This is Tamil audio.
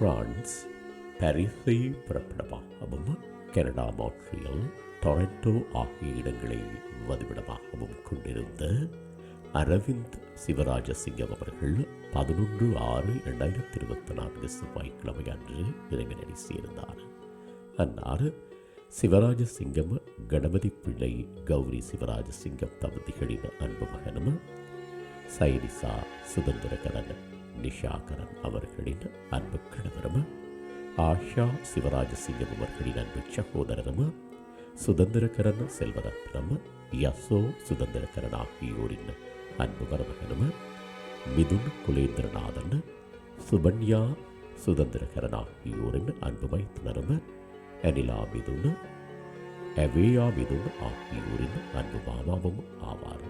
பிரான்ஸ் பாரிஸை பிறப்பிடமாகவும் கனடா மாட்ரியல் டொரண்டோ ஆகிய இடங்களை வதிவிடமாகவும் கொண்டிருந்த அரவிந்த் சிவராஜசிங்கம் அவர்கள் பதினொன்று ஆறு இரண்டாயிரத்தி இருபத்தி நான்கு செவ்வாய்க்கிழமை அன்று இறைவனடி சேர்ந்தார் அன்னார் சிவராஜசிங்கம் கணபதி பிள்ளை கௌரி சிவராஜசிங்கம் தம்பதிகளின் அன்பு மகனும் சைனிசா சுதந்திரகரன் நிஷாகரன் அவர்களின் அன்பு கணவரும் ஆஷா சிவராஜசிங்கம் அவர்களின் அன்பு சகோதரரும் சுதந்திரகரன் செல்வரத்னம் யசோ சுதந்திரகரன் ஆகியோரின் அன்பு மருமகனும் மிதுன் குலேந்திரநாதன் சுபன்யா சுதந்திரகரன் ஆகியோரின் அன்பு மைத்துனரும் அனிலா மிதுன் அவேயா மிதுன் ஆகியோரின் அன்பு மாமாவும் ஆவார்.